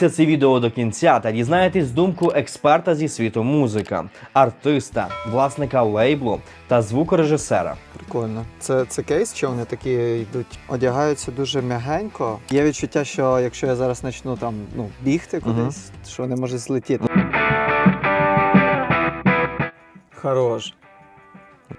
Додивіться це відео до кінця та дізнаєтесь думку експерта зі світу музика, артиста, власника лейблу та звукорежисера. Прикольно. Це, це кейс, чи вони такі йдуть, одягаються дуже м'ягенько. Є відчуття, що якщо я зараз почну там ну, бігти кудись, що вони можуть злетіти. Хорош.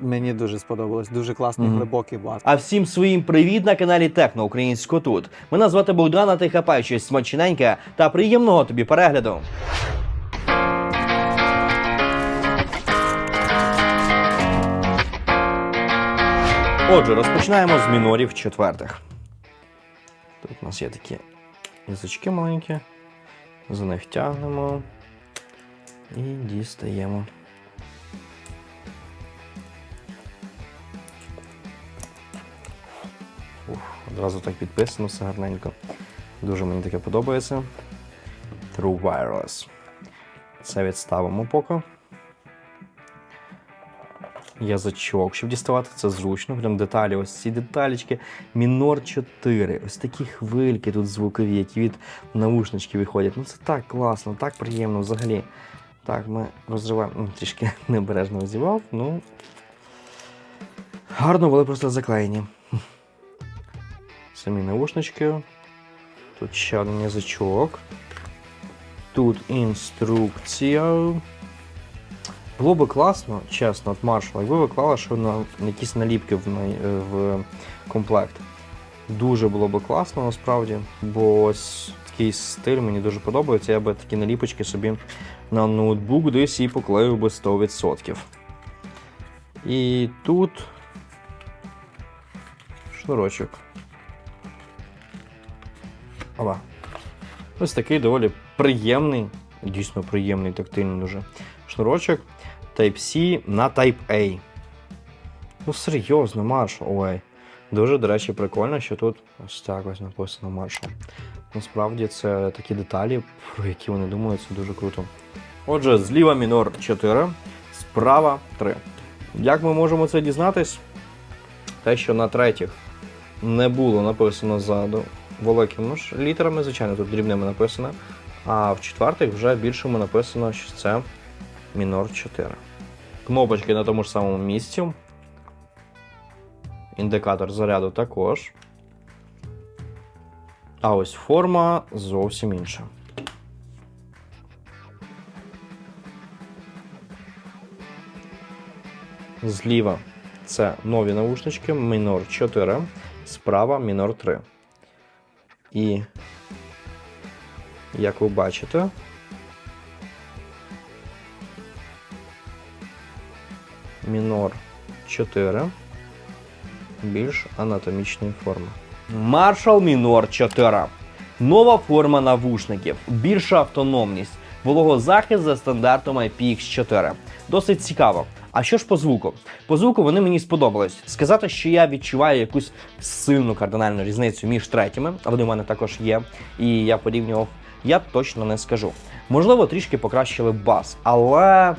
Мені дуже сподобалось. Дуже класний Мгм. глибокий бас. А всім своїм привіт на каналі Техно Українсько тут. Мене звати Богдан, а ти хапай щось смачненьке та приємного тобі перегляду. Отже, розпочинаємо з мінорів четвертих. Тут у нас є такі язички маленькі. За них тягнемо і дістаємо. Одразу так підписано, все гарненько. Дуже мені таке подобається. True Wireless. Це відставимо поки. Язичок, щоб діставати це зручно. Прям деталі, ось ці деталічки. Мінор 4. Ось такі хвильки тут звукові, які від наушнички виходять. Ну це так класно, так приємно взагалі. Так, ми розриваємо. Трішки небережно розівав, ну. Гарно були просто заклеєні самі наушнички. Тут ще один язичок. Тут інструкція. Було би класно, чесно, от Marshall, якби ви клали, що на якісь наліпки в, е, в комплект. Дуже було би класно насправді, бо ось такий стиль мені дуже подобається. Я би такі наліпочки собі на ноутбук десь і поклеїв би 100%. І тут шнурочок. Ова. Ось такий доволі приємний, дійсно приємний тактильний дуже шнурочок Type-C на Type-A. Ну, серйозно, Marshall. Ой. Дуже, до речі, прикольно, що тут ось так ось написано Marshall. Насправді це такі деталі, про які вони думають, це дуже круто. Отже, зліва мінор 4, справа 3. Як ми можемо це дізнатись? Те, що на третіх не було написано ззаду великими ж літерами, звичайно, тут дрібними написано. А в четвертих вже більшому написано, що це мінор 4. Кнопочки на тому ж самому місці. Індикатор заряду також. А ось форма зовсім інша. Зліва це нові наушнички, мінор 4, справа мінор 3. І, як ви бачите, мінор 4 більш анатомічної форми. Marshall Мінор 4. Нова форма навушників, більша автономність, вологозахист за стандартом IPX4. Досить цікаво. А що ж по звуку? По звуку вони мені сподобались. Сказати, що я відчуваю якусь сильну кардинальну різницю між третіми, а вони в мене також є, і я порівнював, я точно не скажу. Можливо, трішки покращили бас, але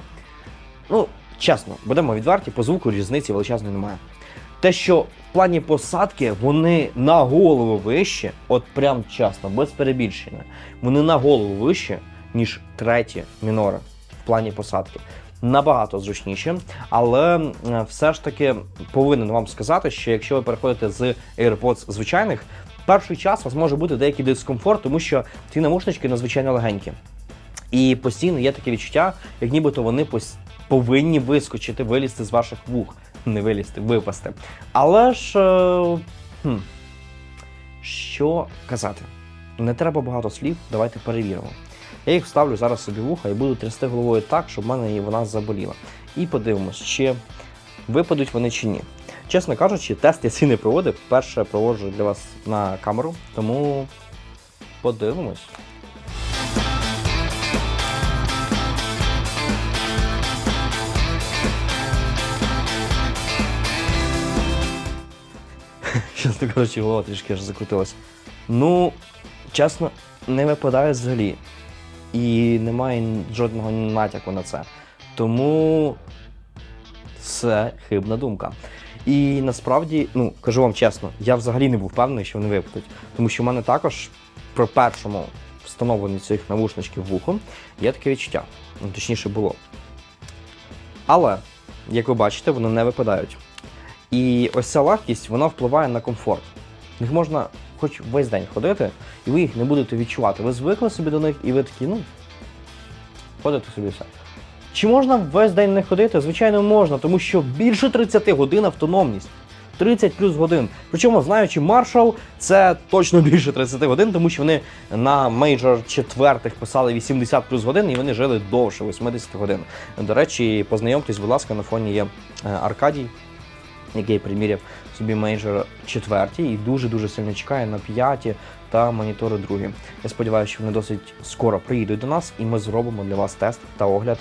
ну, чесно, будемо відверті, по звуку різниці величезної немає. Те, що в плані посадки вони на голову вище, от прям чесно, без перебільшення, вони на голову вище, ніж треті мінори в плані посадки. Набагато зручніше, але все ж таки повинен вам сказати, що якщо ви переходите з AirPods звичайних, перший час у вас може бути деякий дискомфорт, тому що ці наушнички надзвичайно легенькі. І постійно є таке відчуття, як нібито вони повинні вискочити, вилізти з ваших вух. Не вилізти, випасти. Але ж. Е, хм, що казати? Не треба багато слів, давайте перевіримо. Я їх вставлю зараз собі в вуха і буду трясти головою так, щоб в мене вона заболіла. І подивимось, чи випадуть вони чи ні. Чесно кажучи, тест я ці не проводив. Перше проводжу для вас на камеру, тому подивимось. Чесно кажучи, голова трішки аж закрутилась. Ну, чесно, не випадає взагалі. І немає жодного натяку на це. Тому це хибна думка. І насправді, ну кажу вам чесно, я взагалі не був впевнений, що вони випадуть. Тому що в мене також при першому встановлення цих навушничків в вухо, є таке відчуття. Ну, точніше було. Але, як ви бачите, вони не випадають. І ось ця легкість вона впливає на комфорт. В можна хоч весь день ходити, і ви їх не будете відчувати. Ви звикли собі до них, і ви такі, ну, ходите собі все. Чи можна весь день не ходити? Звичайно, можна, тому що більше 30 годин автономність. 30 плюс годин. Причому, знаючи Marshall, це точно більше 30 годин, тому що вони на мейджор четвертих писали 80 плюс годин і вони жили довше 80 годин. До речі, познайомтесь, будь ласка, на фоні є е, Аркадій, який приміряв собі мейджор четверті і дуже-дуже сильно чекає на п'яті та монітори другі. Я сподіваюся, що вони досить скоро приїдуть до нас, і ми зробимо для вас тест та огляд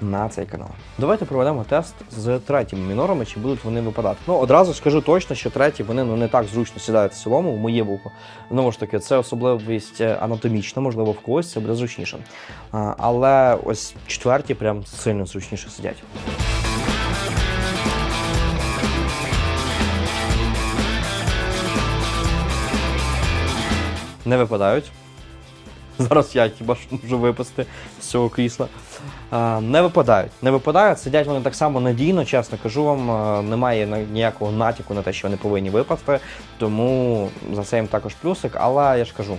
на цей канал. Давайте проведемо тест з третіми мінорами, чи будуть вони випадати. Ну одразу скажу точно, що треті вони ну не так зручно сідають в цілому в моє вухо. Знову ж таки, це особливість е, анатомічна, можливо, в когось це буде зручніше. А, але ось четверті прям сильно зручніше сидять. Не випадають. Зараз я хіба що можу випасти з цього крісла. Не випадають. Не випадають, сидять вони так само надійно, чесно кажу вам. Немає ніякого натяку на те, що вони повинні випасти. Тому за це їм також плюсик. Але я ж кажу,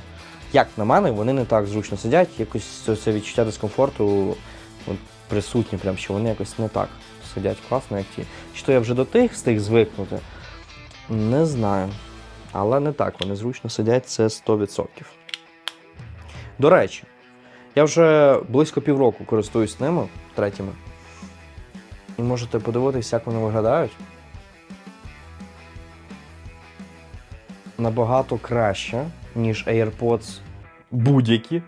як на мене, вони не так зручно сидять. Якось це- відчуття дискомфорту присутнє, прям, що вони якось не так сидять класно, як ті. Чи то я вже до тих встиг звикнути? Не знаю. Але не так, вони зручно сидять, це 100%. До речі, я вже близько півроку користуюсь ними третіми. І можете подивитися, як вони виглядають. Набагато краще, ніж AirPods будь-які.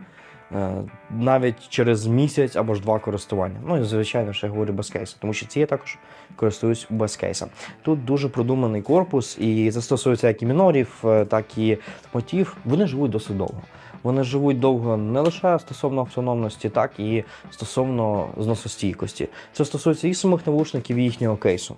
Е, Навіть через місяць або ж два користування. Ну і звичайно, ще я говорю без кейса, тому що ці я також користуюсь без кейса. Тут дуже продуманий корпус, і це стосується як і мінорів, е, так і мотів. Вони живуть досить довго. Вони живуть довго не лише стосовно автономності, так і стосовно зносостійкості. Це стосується і самих навушників, і їхнього кейсу.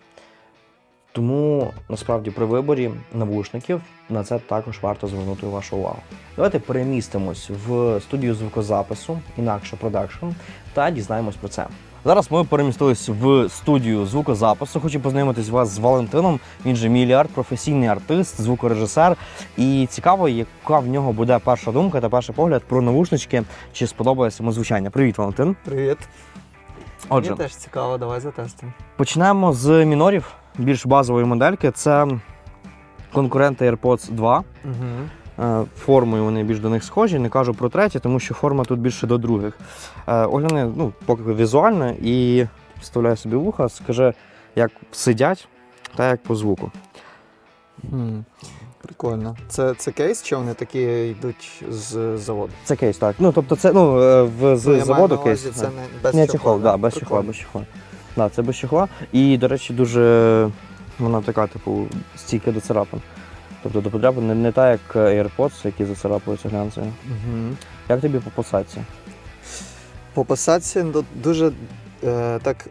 Тому насправді при виборі навушників на це також варто звернути вашу увагу. Давайте перемістимось в студію звукозапису, інакше продакшн, та дізнаємось про це. Зараз ми перемістились в студію звукозапису. Хочу познайомитись вас з Валентином. Він же мільярд, професійний артист, звукорежисер. І цікаво, яка в нього буде перша думка та перший погляд про навушнички, чи сподобається йому звучання. Привіт, Валентин. Привіт. Отже, Мені теж цікаво, давай затестимо. Починаємо з мінорів, більш базової модельки. Це конкуренти AirPods 2. Угу. Е, Формою вони більш до них схожі, не кажу про треті, тому що форма тут більше до других. Е, Огляни, ну, поки візуально і вставляю собі вуха, скаже, як сидять та як по звуку. Прикольно. Це, це кейс, чи вони такі йдуть з заводу? Це кейс, так. Ну, тобто, це ну, е, в, з Ну, я маю заводу на кейс. увазі, да. Це не без чехол, да? без Прикольно. без чехла. Да, це без чехла. І, до речі, дуже вона така, типу, стійка до царапин. Тобто до подряпин не, не та, як AirPods, які зацарапуються глянцею. Угу. Як тобі по посадці? По посадці ну, дуже е, так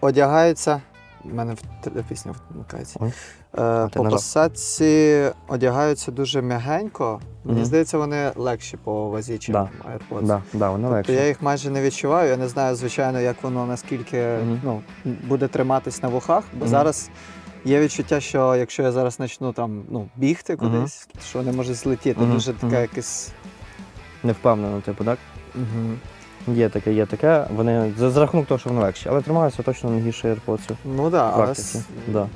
одягаються. У мене в пісня вмикається. Е, по посадці одягаються дуже м'ягенько. Мені здається, вони легші по вазі, ніж. AirPods. Да, да, вона Тобто легше. я їх майже не відчуваю. Я не знаю, звичайно, як воно наскільки ну, буде триматись на вухах, бо зараз є відчуття, що якщо я зараз почну там ну, бігти кудись, що вони можуть злетіти. Мгм. Дуже таке Мгм. якесь. Не впевнено, типу, так? Угу. Є таке, є таке. Вони за, за рахунок того, що вони легші, але тримаються точно не гірше AirPods. Ну так, але с- да.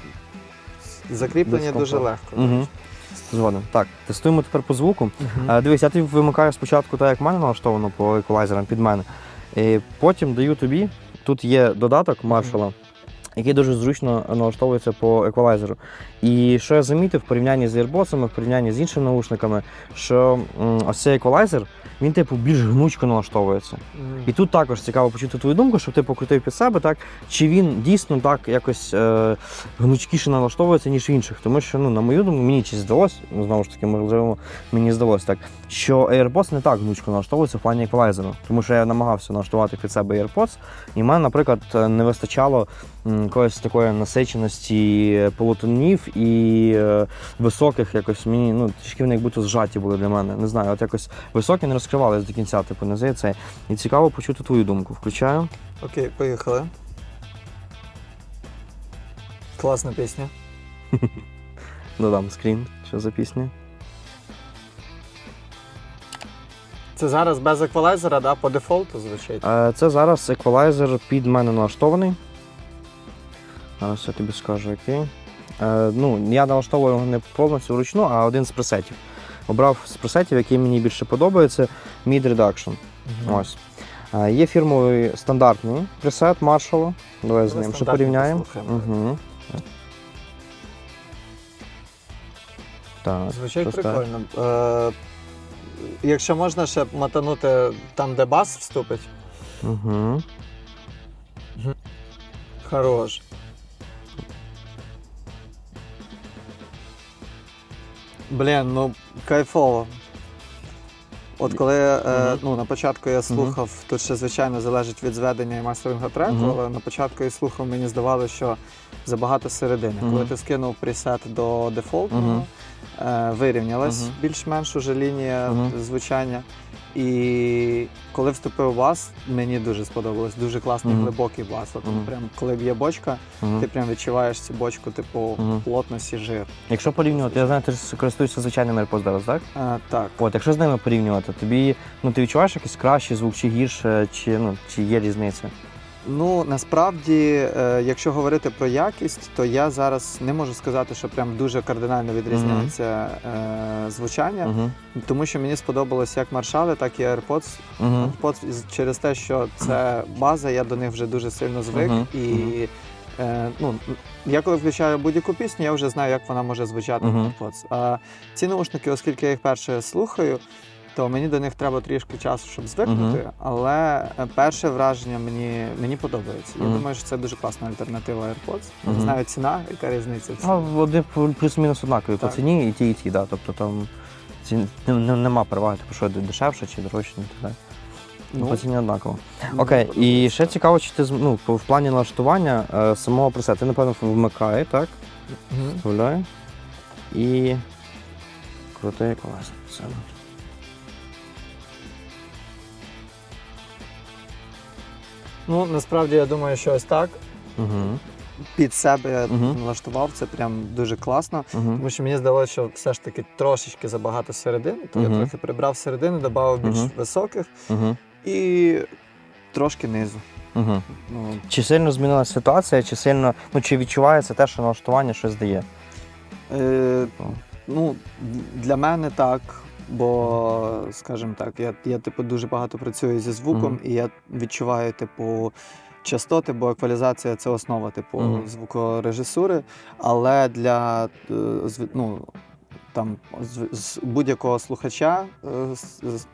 закріплення Без дуже легко. Угу. Згоден. Так, тестуємо тепер по звуку. Е, дивись, я тобі вимикаю спочатку так, як в мене налаштовано по еквалайзерам під мене. І потім даю тобі. Тут є додаток маршала, який дуже зручно налаштовується по еквалайзеру. І що я замітив в порівнянні з AirPods, в порівнянні з іншими наушниками, що ось цей еквалайзер, він типу більш гнучко налаштовується. І тут також цікаво почути твою думку, щоб ти покрутив під себе, так чи він дійсно так якось е, гнучкіше налаштовується, ніж в інших. Тому що, ну, на мою думку, мені чи здалось, ну, знову ж таки, можливо, мені здалось так, що AirPods не так гнучко налаштовується в плані еквалайзеру. Тому що я намагався налаштувати під себе AirPods, і в мене, наприклад, не вистачало м, якоїсь такої насиченості полотонів і е, високих якось мені, ну, трішки вони як будто зжаті були для мене. Не знаю, от якось високі не розкривались до кінця, типу, не здається. І цікаво почути твою думку. Включаю. Окей, поїхали. Класна пісня. Додам скрін, що за пісня. Це зараз без еквалайзера, да? по дефолту звучить. Е, Це зараз еквалайзер під мене налаштований. Зараз я тобі скажу, який. Е, ну, я налаштовую його не повністю вручну, а один з пресетів. Обрав з пресетів, який мені більше подобається, Mid Reduction. Ось. Е, Є фірмовий стандартний пресет Marshall. Давай з ним що порівняємо. Угу. Так, Звучить щось прикольно. Е, якщо можна ще мотанути там, де бас вступить. Угу. Хорош. Блін, ну кайфово. От коли е, Мгм. ну, на початку я слухав, тут ще звичайно залежить від зведення і мастерингу треку, Мгм. але на початку я слухав, мені здавалося, що забагато середини. Мгм. Коли ти скинув пресет до дефолтного, Мгм. е, вирівнялась Мгм. більш-менш уже лінія Мгм. звучання. І коли вступив бас, мені дуже сподобалось. Дуже класний Мгм. глибокий бас. От Мгм. прям коли б'є бочка, Мгм. ти прям відчуваєш цю бочку, типу Мгм. плотності жир. Якщо порівнювати, я знаю, ти ж користуєшся звичайним AirPods зараз, так? А, так. От, якщо з ними порівнювати, тобі ну ти відчуваєш якийсь кращий звук чи гірше, чи ну чи є різниця? Ну насправді, е, якщо говорити про якість, то я зараз не можу сказати, що прям дуже кардинально відрізняється е, звучання, Угу. тому що мені сподобалось як маршали, так і AirPods. Угу. AirPods через те, що це база, я до них вже дуже сильно звик. Мгм, І мгм. е, ну, я коли включаю будь-яку пісню, я вже знаю, як вона може звучати Мгм. на AirPods. А ці наушники, оскільки я їх перше слухаю, то мені до них треба трішки часу, щоб звикнути. Мгм. Але е, перше враження мені, мені подобається. Я Мгм. думаю, що це дуже класна альтернатива AirPods. Мгм. Не знаю ціна, яка різниця. в ціні. Ну, вони плюс-мінус однакові по Так. ціні, і ті, і ті, да. Тобто там ці, не- не- нема переваги, типу, що дешевше чи дорожче, ну, так. Ну, по ціні однаково. мені Окей, і подобається. ще цікаво, чи ти з- ну, в плані налаштування е, самого пресету. Ти, напевно, вмикає, так? Мгм. Вставляє. І крутий колес. Все. Ну, насправді я думаю, що ось так. Угу. Під себе Мгм. налаштував, це прям дуже класно. Угу. Тому що мені здалося, що все ж таки трошечки забагато середини, то я трохи прибрав середини, додав більш Мгм. високих Угу. і трошки низу. Угу. Ну, Чи сильно змінилася ситуація, чи сильно, ну чи відчувається те, що налаштування щось дає? е, ну, для мене так, бо, скажімо так, я, я типу, дуже багато працюю зі звуком, Мгм. і я відчуваю, типу. Частоти, бо еквалізація це основа типу Мгм. звукорежисури. Але для е, ну, там, з, з будь-якого слухача, е,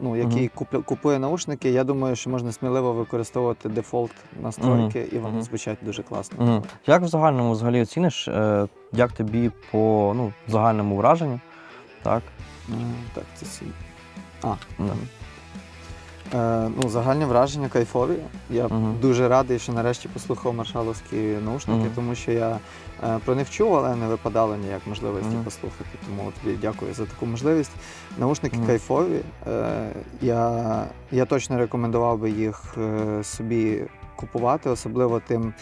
ну, який купля- купує наушники, я думаю, що можна сміливо використовувати дефолт настройки, і вони Мгм. звучать дуже класно. Угу. Як в загальному взагалі оціниш, е, як тобі по ну, загальному враженню? Так? Е, Так, це сі. Мгм. Е, ну, загальні враження кайфові. Я Мгм. дуже радий, що нарешті послухав маршаловські наушники, Мгм. тому що я е, про них чув, але не випадало ніяк можливості Мгм. послухати. Тому тобі дякую за таку можливість. Наушники Мгм. кайфові. Е, я, я точно рекомендував би їх е, собі купувати, особливо тим.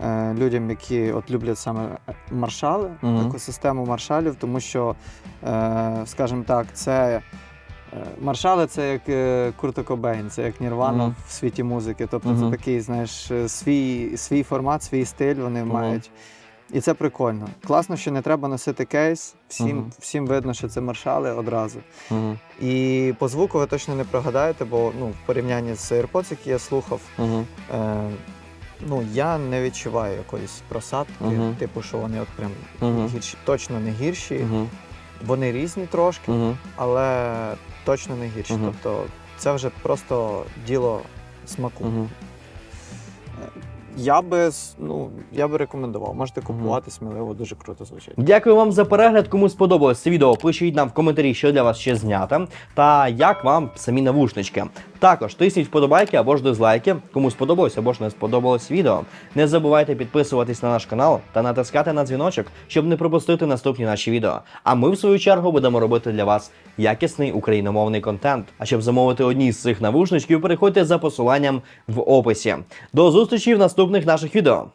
Е, Людям, які от люблять саме маршали, Мгм. таку систему маршалів, тому що, е, скажімо так, це Е, Маршали це як е, Курта Кобейн, це як Нірвана Мгм. в світі музики. Тобто Мгм. це такий, знаєш, е, свій, свій формат, свій стиль вони Мгм. мають. І це прикольно. Класно, що не треба носити кейс. Всім, Мгм. всім видно, що це маршали одразу. Мгм. І по звуку ви точно не прогадаєте, бо ну, в порівнянні з AirPods, які я слухав, Мгм. е, ну, я не відчуваю якоїсь просадки, Мгм. типу, що вони от прям Мгм. гірші. Точно не гірші. Мгм. Вони різні трошки Мгм. але точно не гірші. Мгм. Тобто це вже просто діло смаку. Мгм. Я би ну я би рекомендував. Можете купувати сміливо, дуже круто звучить. Дякую вам за перегляд. Кому сподобалось це відео, пишіть нам в коментарі, що для вас ще знято, та як вам самі навушнички. Також тисніть вподобайки або ж дизлайки, кому сподобалось або ж не сподобалось відео. Не забувайте підписуватись на наш канал та натискати на дзвіночок, щоб не пропустити наступні наші відео. А ми, в свою чергу, будемо робити для вас якісний україномовний контент. А щоб замовити одні з цих навушничків, переходьте за посиланням в описі. До зустрічі в наступних наших відео.